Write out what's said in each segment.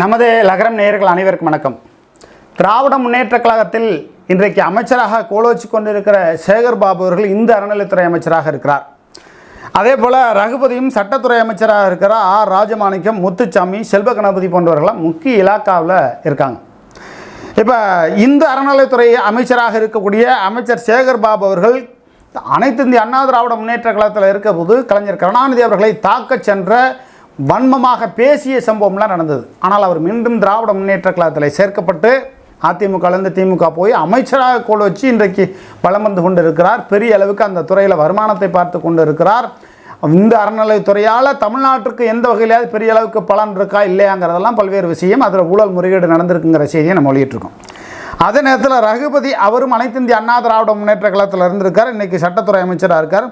நமது லகரம் நேயர்கள் அனைவருக்கும் வணக்கம். திராவிட முன்னேற்றக் கழகத்தில் இன்றைக்கு அமைச்சராக கோலோச்சி கொண்டிருக்கிற சேகர் பாபு அவர்கள் இந்து அறநிலைத்துறை அமைச்சராக இருக்கிறார். அதே போல் ரகுபதியும் சட்டத்துறை அமைச்சராக இருக்கிற ஆர் ராஜமாணிக்கம் முத்துச்சாமி செல்வ கணபதி போன்றவர்களாம் முக்கிய இலாக்காவில் இருக்காங்க. இப்போ இந்து அறநிலைத்துறை அமைச்சராக இருக்கக்கூடிய அமைச்சர் சேகர் பாபு அவர்கள் அனைத்து இந்திய அண்ணா திராவிட முன்னேற்ற கழகத்தில் இருக்க போது கலைஞர் கருணாநிதி அவர்களை தாக்கச் சென்ற வன்மமாக பேசிய சம்பவம்லாம் நடந்தது. ஆனால் அவர் மீண்டும் திராவிட முன்னேற்ற கழகத்தில் சேர்க்கப்பட்டு அதிமுகலேருந்து திமுக போய் அமைச்சராக கோல் வச்சு இன்றைக்கு வலம் வந்து கொண்டு இருக்கிறார் பெரிய அளவுக்கு அந்த துறையில் வருமானத்தை பார்த்து கொண்டு இருக்கிறார் இந்த அறநிலைத்துறையால் தமிழ்நாட்டுக்கு எந்த வகையிலாவது பெரிய அளவுக்கு பலன் இருக்கா இல்லையாங்கிறதெல்லாம் பல்வேறு விஷயம் அதில் ஊழல் முறைகேடு நடந்திருக்குங்கிற செய்தியை நம்ம வெளியிட்டிருக்கோம். அதே நேரத்தில் ரகுபதி அவரும் அனைத்து இந்திய அண்ணா திராவிட முன்னேற்ற கழகத்தில் இருந்திருக்கார். இன்றைக்கி சட்டத்துறை அமைச்சராக இருக்கார்.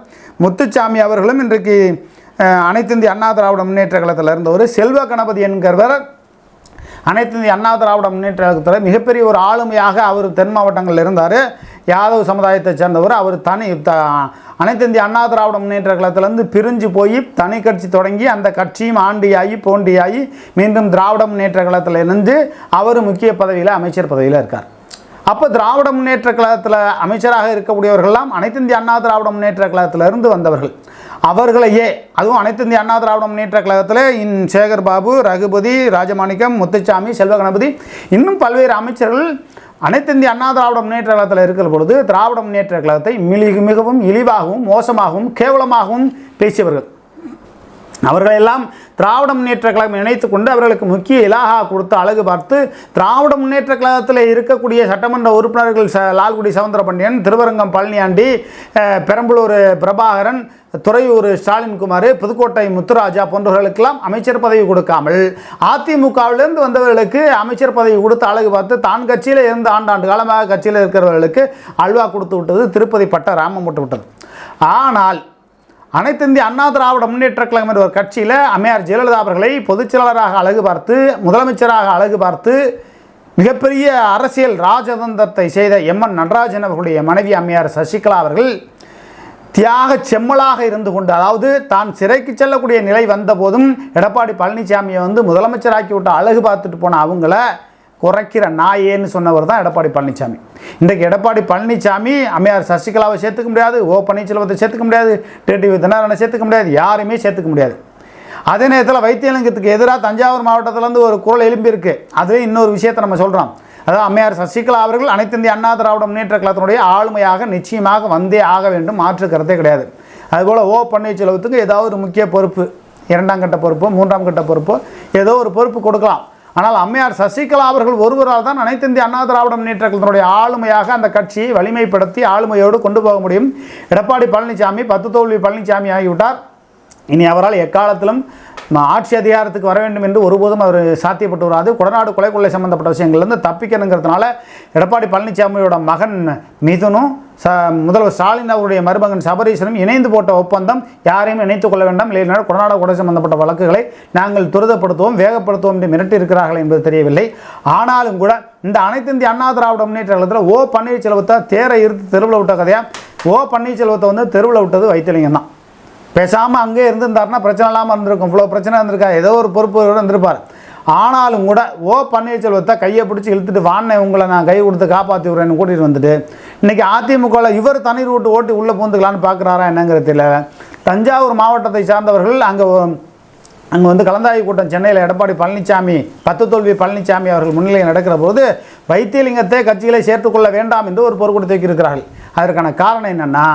முத்துச்சாமி அவர்களும் இன்றைக்கு அனைத்து இந்திய அண்ணா திராவிட முன்னேற்ற கழகத்தில் இருந்தவர் செல்வ கணபதி என்கிறவர் அனைத்து இந்திய அண்ணா திராவிட முன்னேற்ற கழகத்தில் மிகப்பெரிய ஒரு ஆளுமையாக அவர் தென் மாவட்டங்களில் இருந்தார். யாதவ் சமுதாயத்தை சேர்ந்தவர். அவர் தனி த அனைத்து இந்திய அண்ணா திராவிட முன்னேற்ற கழகத்திலேருந்து பிரிஞ்சு போய் தனி கட்சி தொடங்கி அந்த கட்சியும் ஆண்டியாகி போண்டியாகி மீண்டும் திராவிட முன்னேற்ற கழகத்தில் இணைந்து அவர் முக்கிய பதவியில் அமைச்சர் பதவியில் இருக்கார். அப்போ திராவிட முன்னேற்ற கழகத்தில் அமைச்சராக இருக்கக்கூடியவர்கள்லாம் அனைத்து இந்திய அண்ணா திராவிட முன்னேற்ற கழகத்திலிருந்து வந்தவர்கள். அவர்களையே. அதுவும் அனைத்து இந்திய அண்ணா திராவிட முன்னேற்ற கழகத்தில் இன் சேகர் பாபு ரகுபதி ராஜமாணிக்கம் முத்துச்சாமி செல்வ கணபதி இன்னும் பல்வேறு அமைச்சர்கள் அனைத்து இந்திய அண்ணா திராவிட முன்னேற்ற கழகத்தில் இருக்கிற பொழுது திராவிட முன்னேற்ற கழகத்தை மிக மிகவும் இழிவாகவும் மோசமாகவும் கேவலமாகவும் பேசியவர்கள். அவர்களெல்லாம் திராவிட முன்னேற்ற கழகம் இணைத்து கொண்டு அவர்களுக்கு முக்கிய இலாகா கொடுத்து அழகு பார்த்து திராவிட முன்னேற்ற கழகத்தில் இருக்கக்கூடிய சட்டமன்ற உறுப்பினர்கள் ச லால்குடி சவுந்தரபாண்டியன் திருவரங்கம் பழனியாண்டி பெரம்பலூர் பிரபாகரன் துறையூர் ஸ்டாலின் குமார் புதுக்கோட்டை முத்துராஜா போன்றவர்களுக்கெல்லாம் அமைச்சர் பதவி கொடுக்காமல் அதிமுகவிலிருந்து வந்தவர்களுக்கு அமைச்சர் பதவி கொடுத்து அழகு பார்த்து தான் கட்சியில் இருந்து ஆண்டாண்டு காலமாக கட்சியில் இருக்கிறவர்களுக்கு அல்வா கொடுத்து விட்டது திருப்பதி பட்ட ராமம் விட்டு விட்டது. ஆனால் அனைத்து இந்திய அண்ணா திராவிட முன்னேற்ற கழகம் என்ற ஒரு கட்சியில் அம்மையார் ஜெயலலிதா அவர்களை பொதுச் செயலாளராக அழகு பார்த்து முதலமைச்சராக அழகு பார்த்து மிகப்பெரிய அரசியல் ராஜதந்திரத்தை செய்த எம்என் நடராஜன் அவர்களுடைய மனைவி அம்மையார் சசிகலா அவர்கள் தியாக செம்மலாக இருந்து கொண்டு அதாவது தான் சிறைக்கு செல்லக்கூடிய நிலை வந்தபோதும் எடப்பாடி பழனிசாமியை வந்து முதலமைச்சராக்கி விட்டு அழகு பார்த்துட்டு போன அவங்கள குறைக்கிற நாயேன்னு சொன்னவர் தான் எடப்பாடி பழனிசாமி இன்றைக்கு எடப்பாடி பழனிசாமி அம்மையார் சசிகலாவை சேர்த்துக்க முடியாது ஓ பன்னீர்செல்வத்தை சேர்த்துக்க முடியாது டிடிவி தினகரனை சேர்த்துக்க முடியாது யாரையுமே சேர்த்துக்க முடியாது. அதே நேரத்தில் வைத்தியலிங்கத்துக்கு எதிராக தஞ்சாவூர் மாவட்டத்திலேருந்து ஒரு குரல் எழும்பியிருக்கு அதுவே இன்னொரு விஷயத்தை நம்ம சொல்கிறோம் அதாவது அம்மையார் சசிகலா அவர்கள் அனைத்து இந்திய அண்ணா திராவிட முன்னேற்ற கழகத்தினுடைய ஆளுமையாக நிச்சயமாக வந்தே ஆக வேண்டும் மாற்று கிடையாது. அதுபோல் ஓ பன்னீர்செல்வத்துக்கு ஏதாவது ஒரு முக்கிய பொறுப்பு இரண்டாம் கட்ட பொறுப்போ மூன்றாம் கட்ட பொறுப்போ ஏதோ ஒரு பொறுப்பு கொடுக்கலாம். ஆனால் அம்மையார் சசிகலா அவர்கள் ஒருவரால் தான் அனைத்து இந்திய அண்ணா திராவிட முன்னேற்ற கழகத்தினுடைய ஆளுமையாக அந்த கட்சியை வலிமைப்படுத்தி ஆளுமையோடு கொண்டு போக முடியும். எடப்பாடி பழனிசாமி பத்து தோல்வி பழனிசாமி ஆகிவிட்டார். இனி அவரால் எக்காலத்திலும் ஆட்சி அதிகாரத்துக்கு வர வேண்டும் என்று ஒருபோதும் அவர் சாத்தியப்பட்டு வராது. கொடநாடு கொலை கொள்ளை சம்பந்தப்பட்ட விஷயங்கள்லேருந்து தப்பிக்கணுங்கிறதுனால எடப்பாடி பழனிசாமியோட மகன் மிதுனும் ச முதல்வர் ஸ்டாலின் அவருடைய மருமகன் சபரீசனும் இணைந்து போட்ட ஒப்பந்தம் யாரையும் இணைத்துக் கொள்ள வேண்டாம். இல்லைனா கொடநாடு கொலை சம்பந்தப்பட்ட வழக்குகளை நாங்கள் துரிதப்படுத்துவோம் வேகப்படுத்துவோம் என்று மிரட்டியிருக்கிறார்கள் என்பது தெரியவில்லை. ஆனாலும் கூட இந்த அனைத்து இந்திய அண்ணா திராவிட முன்னேற்ற கழகத்தில் ஓ பன்னீர்செல்வத்தை தேரை இருத்து தெருவில் விட்ட கதையாக ஓ பன்னீர்செல்வத்தை வந்து தெருவில் விட்டது வைத்தியலிங்கம் தான். பேசாமல் அங்கே இருந்திருந்தாருன்னா பிரச்சனை இல்லாமல் இருந்திருக்கும். இவ்வளோ பிரச்சனை இருந்திருக்கா ஏதோ ஒரு பொறுப்பு இருந்திருப்பார். ஆனாலும் கூட ஓ பன்னீர்செல்வத்தை கையை பிடிச்சி இழுத்துட்டு வாண்ணே உங்களை நான் கை கொடுத்து காப்பாற்றி விட்றேன்னு கூட்டிகிட்டு வந்துட்டு இன்றைக்கி அதிமுகவில் இவர் தனி ரூட்டு ஓட்டி உள்ளே பூந்துக்கலான்னு பார்க்குறாரா என்னங்கிறதுல தெரியல தஞ்சாவூர் மாவட்டத்தை சார்ந்தவர்கள் அங்கே அங்கே வந்து கலந்தாய்வு கூட்டம் சென்னையில் எடப்பாடி பழனிசாமி பத்து தோல்வி பழனிசாமி அவர்கள் முன்னிலையில் நடக்கிற போது வைத்தியலிங்கத்தை கட்சிகளை சேர்த்துக்கொள்ள வேண்டாம் என்று ஒரு பொறுப்பு இருக்கிறார்கள் அதற்கான காரணம் என்னென்னா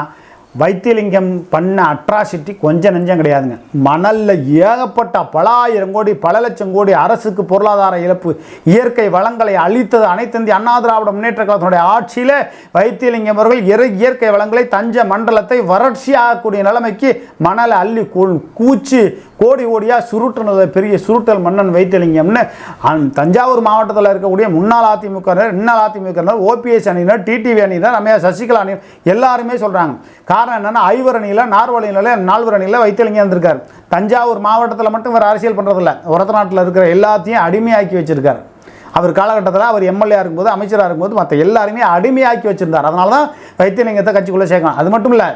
வைத்தியலிங்கம் பண்ண அட்ராசிட்டி கொஞ்சம் நெஞ்சம் கிடையாதுங்க. மணலில் ஏகப்பட்ட பல ஆயிரம் கோடி பல லட்சம் கோடி அரசுக்கு பொருளாதார இழப்பு இயற்கை வளங்களை அழித்தது அனைத்திந்திய அண்ணா திராவிட முன்னேற்ற கழகத்தினுடைய ஆட்சியில் வைத்தியலிங்கம் அவர்கள் இறை- இயற்கை வளங்களை தஞ்ச மண்டலத்தை வறட்சியாகக்கூடிய நிலைமைக்கு மணலை அள்ளி கூ- கூச்சு கோடி கோடியாக சுருட்டுனது பெரிய சுருட்டல் மன்னன் வைத்தியலிங்கம்னு அந் தஞ்சாவூர் மாவட்டத்தில் இருக்கக்கூடிய முன்னாள் அதிமுக இன்னாள் அதிமுக ஓபிஎஸ் அணியினர் டிடிவி அணியினர் ரம்யா சசிகலா அணியினர் எல்லாருமே சொல்கிறாங்க காரணம் என்னென்னா ஐவர் அணியில் நார்வல் அணியில் நால்வர் அணியில் வைத்தியலிங்கம் இருந்திருக்கார். தஞ்சாவூர் மாவட்டத்தில் மட்டும் இவர் அரசியல் பண்ணுறதில்ல உரத்த நாட்டில் இருக்கிற எல்லாத்தையும் அடிமையாக்கி வச்சுருக்கார். அவர் காலகட்டத்தில் அவர் எம்எல்ஏ இருக்கும்போது அமைச்சராக இருக்கும்போது மற்ற எல்லாருமே அடிமையாக்கி வச்சுருந்தார். அதனால தான் வைத்தியலிங்கத்தை கட்சிக்குள்ளே சேர்க்கணும் அது மட்டும் இல்லை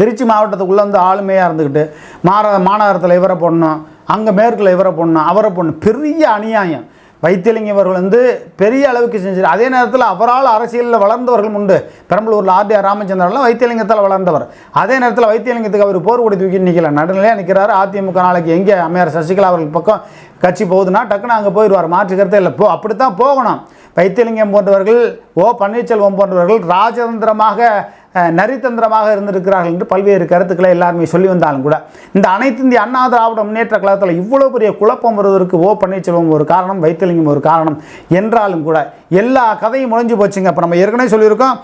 திருச்சி மாவட்டத்துக்குள்ளே வந்து ஆளுமையாக இருந்துக்கிட்டு மாற மாநகரத்தில் இவரை போடணும் அங்கே மேற்கில் இவரை போடணும் அவரை பொண்ணு பெரிய அநியாயம். வைத்தியலிங்கம் அவர்கள் வந்து பெரிய அளவுக்கு செஞ்சார் அதே நேரத்தில் அவரால் அரசியலில் வளர்ந்தவர்கள் உண்டு. பெரம்பலூரில் ஆர்டிஆர் ராமச்சந்திரன்லாம் வைத்தியலிங்கத்தால் வளர்ந்தவர். அதே நேரத்தில் வைத்தியலிங்கத்துக்கு அவர் போர் கொடி தூக்கி நிற்கல நடுநிலையாக நிற்கிறாரு அதிமுக நாளைக்கு எங்கே அம்மையார் சசிகலா அவர்கள் பக்கம் கட்சி போகுதுன்னா டக்குன்னு அங்கே போயிடுவார். மாற்று இல்லை. போ அப்படி தான் போகணும். வைத்தியலிங்கம் போன்றவர்கள் ஓ பன்னீர்செல்வம் போன்றவர்கள் ராஜதந்திரமாக நரித்தந்திரமாக இருந்திருக்கிறார்கள் என்று பல்வேறு கருத்துக்களை எல்லாருமே சொல்லி வந்தாலும் கூட இந்த அனைத்து இந்திய அண்ணா திராவிட முன்னேற்ற கழகத்தில் இவ்வளோ பெரிய குழப்பம் வருவதற்கு ஓ பன்னீர்செல்வம் ஒரு காரணம் வைத்தியலிங்கம் ஒரு காரணம் என்றாலும் கூட எல்லா கதையும் முடிஞ்சு போச்சுங்க. இப்போ நம்ம ஏற்கனவே சொல்லியிருக்கோம்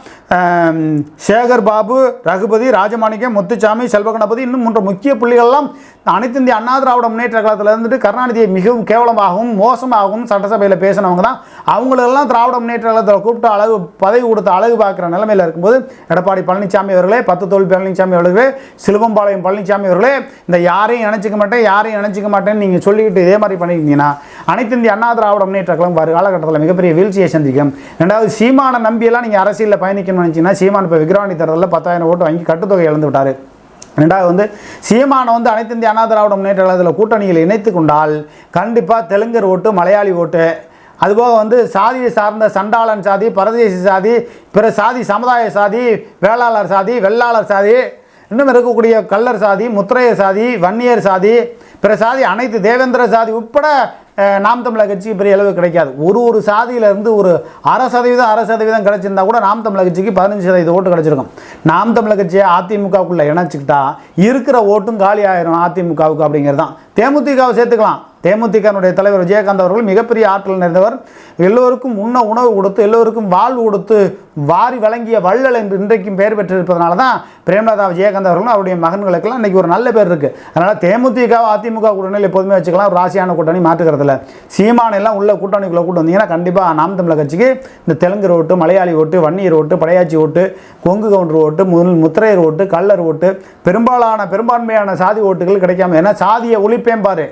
சேகர் பாபு ரகுபதி ராஜமாணிக்கம் முத்துச்சாமி செல்வகணபதி இன்னும் மூன்று முக்கிய புள்ளிகள்லாம் அனைத்து இந்திய அண்ணா திராவிட முன்னேற்ற கழகத்தில் இருந்துட்டு கருணாநிதியை மிகவும் கேவலமாகவும் மோசமாகவும் சட்டசபையில் பேசினவங்க தான். அவங்களெல்லாம் திராவிட முன்னேற்ற கழகத்தில் கூப்பிட்டு அழகு பதவி கொடுத்த அழகு பார்க்குற நிலைமையில் இருக்கும்போது எடப்பாடி பழனிசாமி அவர்களே பத்து தோல் பழனிசாமி அவர்களே சிலுவம்பாளையம் பழனிசாமி அவர்களே இந்த யாரையும் நினச்சிக்க மாட்டேன் யாரையும் நினச்சிக்க மாட்டேன்னு நீங்கள் சொல்லிக்கிட்டு இதே மாதிரி பண்ணியிருந்தீங்கன்னா அனைத்து இந்திய அண்ணா திராவிட முன்னேற்ற கழகம் வரும் காலகட்டத்தில் மிகப்பெரிய வீழ்ச்சியை சந்திக்கும். ரெண்டாவது சீமானை நம்பியெல்லாம் நீங்கள் அரசியலில் பயணிக்கணும்னு நினச்சிங்கன்னா சீமான் இப்போ விக்ரவாணி தேர்தலில் பத்தாயிரம் ஓட்டு வாங்கி கட்டுத்தொகை இழந்து விட்டார் ரெண்டாவது வந்து சீமானை வந்து அனைத்து இந்திய அண்ணா திராவிட முன்னேற்ற கழகத்தில் கூட்டணியில் இணைத்து கொண்டால் கண்டிப்பாக தெலுங்கர் ஓட்டு மலையாளி ஓட்டு அதுபோக வந்து சாதியை சார்ந்த சண்டாளன் சாதி பரதேசி சாதி பிற சாதி சமுதாய சாதி வேளாளர் சாதி வெள்ளாளர் சாதி இன்னும் இருக்கக்கூடிய கல்லர் சாதி முத்திரையர் சாதி வன்னியர் சாதி பிற சாதி அனைத்து தேவேந்திர சாதி உட்பட நாம் தமிழக கட்சிக்கு பெரிய அளவு கிடைக்காது. ஒரு ஒரு சாதியிலேருந்து ஒரு அரை சதவீதம் அரை சதவீதம் கிடைச்சிருந்தா கூட நாம் தமிழக கட்சிக்கு பதினஞ்சு சதவீத ஓட்டு கிடைச்சிருக்கும். நாம் தமிழக கட்சியை அதிமுகவுக்குள்ளே இணைச்சிக்கிட்டா இருக்கிற ஓட்டும் காலி ஆயிரும் அதிமுகவுக்கு அப்படிங்கிறது தான். தேமுதிகவை சேர்த்துக்கலாம். தேமுதிகனுடைய தலைவர் விஜயகாந்த் அவர்கள் மிகப்பெரிய ஆற்றல் நிறைந்தவர். எல்லோருக்கும் உண்ண உணவு கொடுத்து எல்லோருக்கும் வாழ்வு கொடுத்து வாரி வழங்கிய வள்ளல் என்று இன்றைக்கும் பெயர் பெற்றிருப்பதனால தான் பிரேமலதா விஜயகாந்த் அவர்களும் அவருடைய மகன்களுக்கெல்லாம் இன்றைக்கி ஒரு நல்ல பேர் இருக்குது அதனால் தேமுதிக அதிமுக கூட்டணியில் எப்போதுமே வச்சுக்கலாம். ஒரு ராசியான கூட்டணி மாற்றுக்கிறதுல சீமான எல்லாம் உள்ள கூட்டணிக்குள்ளே கூட்டு வந்தீங்கன்னா கண்டிப்பாக நாம் தமிழக கட்சிக்கு இந்த தெலுங்கு ஓட்டு மலையாளி ஓட்டு வன்னியர் ஓட்டு படையாச்சி ஓட்டு கொங்கு கவுண்டர் ஓட்டு முதல் முத்திரையர் ஓட்டு கல்லர் ஓட்டு பெரும்பாலான பெரும்பான்மையான சாதி ஓட்டுகள் கிடைக்காம ஏன்னா சாதியை ஒழிப்பேன் பாரு.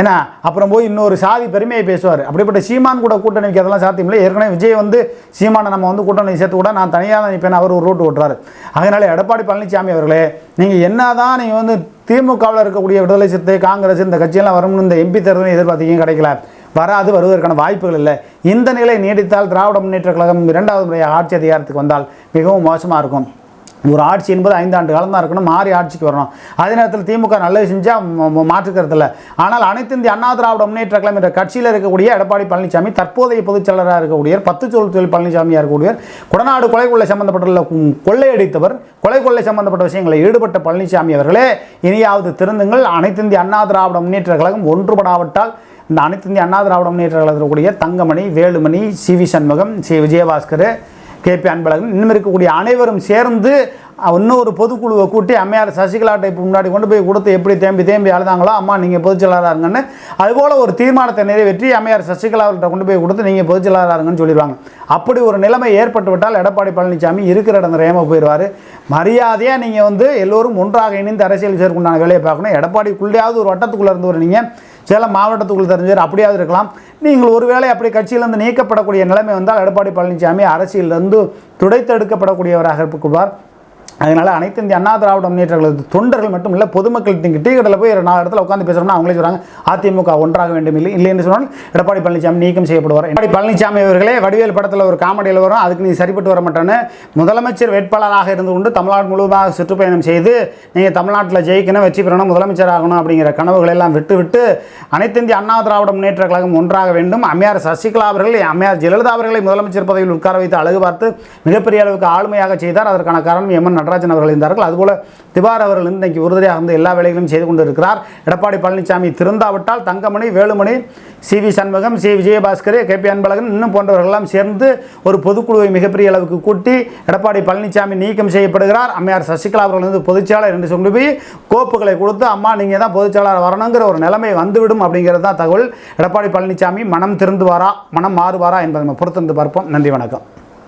ஏன்னா அப்புறம் போய் இன்னொரு சாதி பெருமையை பேசுவார். அப்படிப்பட்ட சீமான் கூட கூட்டணி வைக்கிறதெல்லாம் சாத்தியம் இல்லை. ஏற்கனவே விஜய் வந்து சீமானை நம்ம வந்து கூட்டணி சேர்த்து கூட நான் தனியாக தான் நிற்பேன் அவர் ஒரு ரோட்டு ஓட்டுறாரு. அதனால எடப்பாடி பழனிசாமி அவர்களே நீங்கள் என்னதான் நீங்கள் வந்து திமுகவில் இருக்கக்கூடிய விடுதலை சிறுத்தை காங்கிரஸ் இந்த கட்சியெல்லாம் வரும்னு இந்த எம்பி தேர்தலும் எதிர்பார்த்தீங்க கிடைக்கல. வராது வருவதற்கான வாய்ப்புகள் இல்லை. இந்த நிலை நீடித்தால் திராவிட முன்னேற்ற கழகம் இரண்டாவது முறையாக ஆட்சி அதிகாரத்துக்கு வந்தால் மிகவும் மோசமாக இருக்கும். ஒரு ஆட்சி என்பது ஐந்தாண்டு காலம் தான் இருக்கணும் மாறி ஆட்சிக்கு வரணும். அதே நேரத்தில் திமுக நல்லது செஞ்சால் மாற்றுக்கிறதில்ல ஆனால் அனைத்து இந்திய அண்ணா திராவிட முன்னேற்ற கழகம் என்ற கட்சியில் இருக்கக்கூடிய எடப்பாடி பழனிசாமி தற்போதைய பொதுச் செயலராக இருக்கக்கூடிய பத்து சொல் தொழில் பழனிசாமியாக இருக்கக்கூடியவர் குடநாடு கொலை கொள்ளை சம்பந்தப்பட்டுள்ள கொள்ளையடித்தவர் கொலை கொள்ளை சம்பந்தப்பட்ட விஷயங்களில் ஈடுபட்ட பழனிசாமி அவர்களே இனியாவது திருந்துங்கள். அனைத்து இந்திய அண்ணா திராவிட முன்னேற்ற கழகம் ஒன்றுபடாவிட்டால் இந்த அனைத்து இந்திய அண்ணா திராவிட முன்னேற்ற கழகத்தில் இருக்கக்கூடிய Thangamani Velumani C V Shanmugam C Vijayabaskar KP Anbazhagan. இன்னும் இருக்கக்கூடிய அனைவரும் சேர்ந்து இன்னொரு பொதுக்குழுவை கூட்டி அம்மையார் சசிகலாட்டை இப்போ முன்னாடி கொண்டு போய் கொடுத்து எப்படி தேம்பி தேம்பி அழுதாங்களோ அம்மா நீங்கள் பொதுச்செயலாளராக இருங்கன்னு. அதுபோல் ஒரு தீர்மானத்தை நிறைவேற்றி அம்மையார் சசிகலாவிட்ட கொண்டு போய் கொடுத்து நீங்கள் பொதுச்செயலாளராக இருங்கன்னு சொல்லிடுவாங்க. அப்படி ஒரு நிலைமை ஏற்பட்டு விட்டால் எடப்பாடி பழனிசாமி இருக்கிற இடம் ரேம போயிடுவார். மரியாதையாக நீங்கள் வந்து எல்லோரும் ஒன்றாக இணைந்து அரசியல் சேர்க்குண்டான வேலையை பார்க்கணும். எடப்பாடிக்குள்ளேயாவது ஒரு வட்டத்துக்குள்ளே இருந்தவர் நீங்கள் சேலம் மாவட்டத்துக்குள் தெரிஞ்சார் அப்படியாவது இருக்கலாம். நீங்கள் ஒருவேளை அப்படி கட்சியிலிருந்து நீக்கப்படக்கூடிய நிலைமை வந்தால் எடப்பாடி பழனிசாமி அரசியலிருந்து துடைத்தெடுக்கப்படக்கூடியவராக இருப்பார். அதனால் அனைத்து இந்திய அண்ணா திராவிட முன்னேற்ற தொண்டர்கள் மட்டும் இல்லை பொதுமக்கள் நீங்கள் டீ கடையில் போய் நாலு இடத்துல உட்காந்து பேசுகிறோம்னா அவங்களே சொல்கிறாங்க அதிமுக ஒன்றாக வேண்டும் இல்லை இல்லை என்று சொன்னால் எடப்பாடி பழனிசாமி நீக்கம் செய்யப்படுவார். எடப்பாடி பழனிசாமி அவர்களே வடிவேல் படத்தில் ஒரு காமெடியில் வரும் அதுக்கு நீ சரிப்பட்டு வர மாட்டேன்னு முதலமைச்சர் வேட்பாளராக இருந்து கொண்டு தமிழ்நாடு முழுவதாக சுற்றுப்பயணம் செய்து நீங்கள் தமிழ்நாட்டில் ஜெயிக்கணும் வெற்றி பெறணும் முதலமைச்சர் ஆகணும் அப்படிங்கிற கனவுகளை எல்லாம் விட்டு விட்டு அனைத்து இந்திய அண்ணா திராவிட முன்னேற்ற கழகம் ஒன்றாக வேண்டும். அம்மையார் சசிகலா அவர்கள் அம்மையார் ஜெயலலிதா அவர்களை முதலமைச்சர் பதவியில் உட்கார வைத்து அழகு பார்த்து மிகப்பெரிய அளவுக்கு ஆளுமையாக செய்தார். அதற்கான காரணம் எம்என் நடராஜன் அவர்கள் இருந்தார்கள். அதுபோல திவார் அவர்கள் இன்றைக்கு உறுதியாக இருந்து எல்லா வேலைகளும் செய்து கொண்டு இருக்கிறார் Edappadi Palaniswami திருந்தாவிட்டால் Thangamani Velumani C V Shanmugam C Vijayabaskar K P Anbazhagan இன்னும் போன்றவர்களெல்லாம் சேர்ந்து ஒரு பொதுக்குழுவை மிகப்பெரிய அளவுக்கு கூட்டி எடப்பாடி பழனிசாமி நீக்கம் செய்யப்படுகிறார். அம்மையார் சசிகலா அவர்கள் வந்து பொதுச்செயலாளர் என்று சொல்லி போய் கோப்புகளை கொடுத்து அம்மா நீங்கள் தான் பொதுச்செயலாளர் வரணுங்கிற ஒரு நிலைமை வந்துவிடும் அப்படிங்கிறது தான் தகவல். எடப்பாடி பழனிசாமி மனம் திருந்துவாரா மனம் மாறுவாரா என்பதை நம்ம பொறுத்திருந்து பார்ப்போம். நன்றி வணக்கம்.